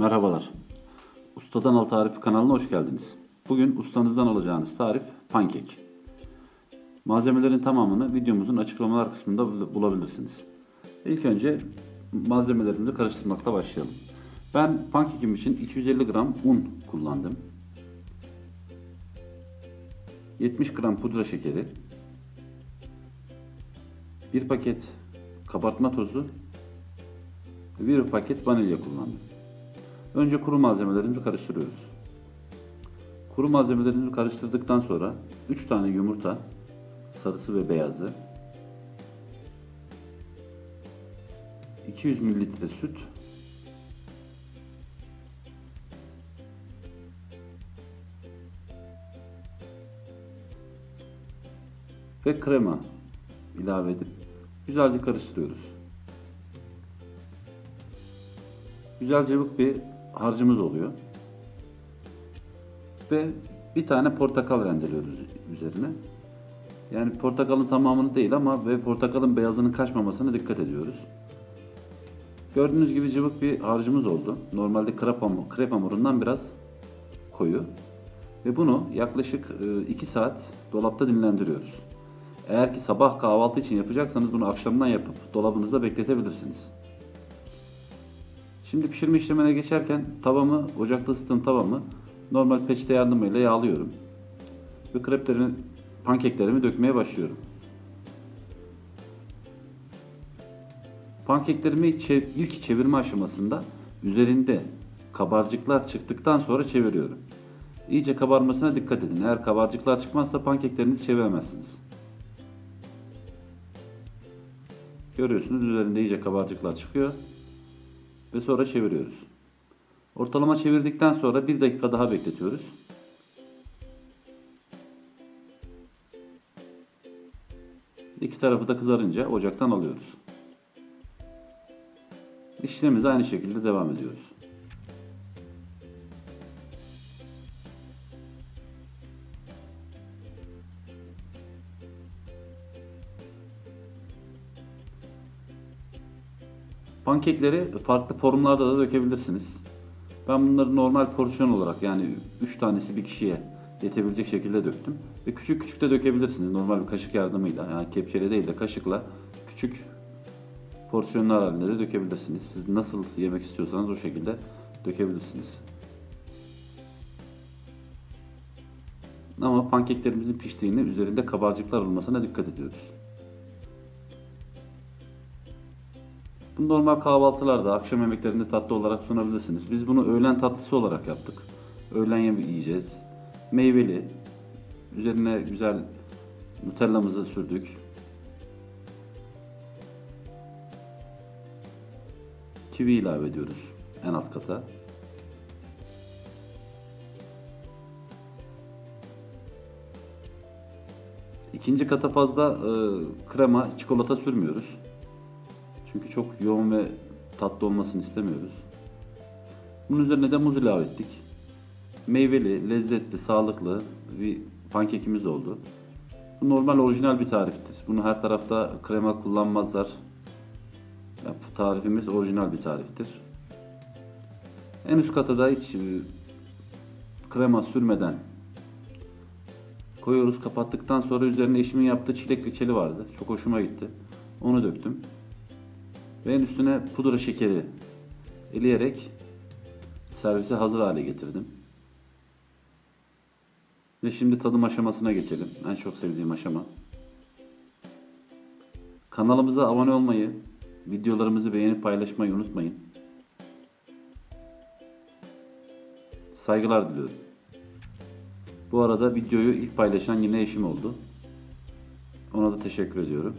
Merhabalar. Ustadan Al Tarifi kanalına hoş geldiniz. Bugün ustanızdan alacağınız tarif pankek. Malzemelerin tamamını videomuzun açıklamalar kısmında bul- bulabilirsiniz. İlk önce malzemelerimizi karıştırmakla başlayalım. Ben pankekim için 250 gram un kullandım. 70 gram pudra şekeri, 1 paket kabartma tozu ve 1 paket vanilya kullandım. Önce kuru malzemelerimizi karıştırıyoruz. Kuru malzemelerimizi karıştırdıktan sonra 3 tane yumurta, sarısı ve beyazı, 200 mililitre süt, ve krema ilave edip güzelce karıştırıyoruz. Güzel cıvık bir harcımız oluyor. Ve bir tane portakal rendeliyoruz üzerine. Yani portakalın tamamını değil ama ve portakalın beyazının kaçmamasına dikkat ediyoruz. Gördüğünüz gibi cıvık bir harcımız oldu. Normalde krep, hamur, krep hamurundan biraz koyu. Ve bunu yaklaşık 2 saat dolapta dinlendiriyoruz. Eğer ki sabah kahvaltı için yapacaksanız bunu akşamdan yapıp dolabınızda bekletebilirsiniz. Şimdi pişirme işlemine geçerken tavamı, ocakta ısıttığım tavamı normal peçete yardımıyla yağlıyorum. Ve kreplerimi, pankeklerimi dökmeye başlıyorum. Pankeklerimi ilk çevirme aşamasında üzerinde kabarcıklar çıktıktan sonra çeviriyorum. İyice kabarmasına dikkat edin. Eğer kabarcıklar çıkmazsa pankeklerinizi çeviremezsiniz. Görüyorsunuz üzerinde iyice kabarcıklar çıkıyor ve sonra çeviriyoruz. Ortalama çevirdikten sonra bir dakika daha bekletiyoruz. İki tarafı da kızarınca ocaktan alıyoruz. İşlemimize aynı şekilde devam ediyoruz. Pankekleri farklı formlarda da dökebilirsiniz. Ben bunları normal porsiyon olarak yani 3 tanesi bir kişiye yetebilecek şekilde döktüm. Ve küçük küçük de dökebilirsiniz normal bir kaşık yardımıyla. Yani kepçeyle değil de kaşıkla küçük porsiyonlar halinde de dökebilirsiniz. Siz nasıl yemek istiyorsanız o şekilde dökebilirsiniz. Ama pankeklerimizin piştiğini üzerinde kabarcıklar olmasına dikkat ediyoruz. Normal kahvaltılarda, akşam yemeklerinde tatlı olarak sunabilirsiniz. Biz bunu öğlen tatlısı olarak yaptık. Öğlen yemeği yiyeceğiz. Meyveli. Üzerine güzel nutellamızı sürdük. Kivi ilave ediyoruz en alt kata. İkinci kata fazla e, krema, çikolata sürmüyoruz. Çünkü çok yoğun ve tatlı olmasını istemiyoruz. Bunun üzerine de muz ilave ettik. Meyveli, lezzetli, sağlıklı bir pankekimiz oldu. Bu normal orijinal bir tariftir. Bunu her tarafta krema kullanmazlar. Ya, bu tarifimiz orijinal bir tariftir. En üst kata da hiç e, krema sürmeden koyuyoruz. Kapattıktan sonra üzerine eşimin yaptığı çilek reçeli vardı. Çok hoşuma gitti. Onu döktüm. Ve en üstüne pudra şekeri eleyerek servise hazır hale getirdim. Ve şimdi tadım aşamasına geçelim. En çok sevdiğim aşama. Kanalımıza abone olmayı, videolarımızı beğenip paylaşmayı unutmayın. Saygılar diliyorum. Bu arada videoyu ilk paylaşan yine eşim oldu. Ona da teşekkür ediyorum.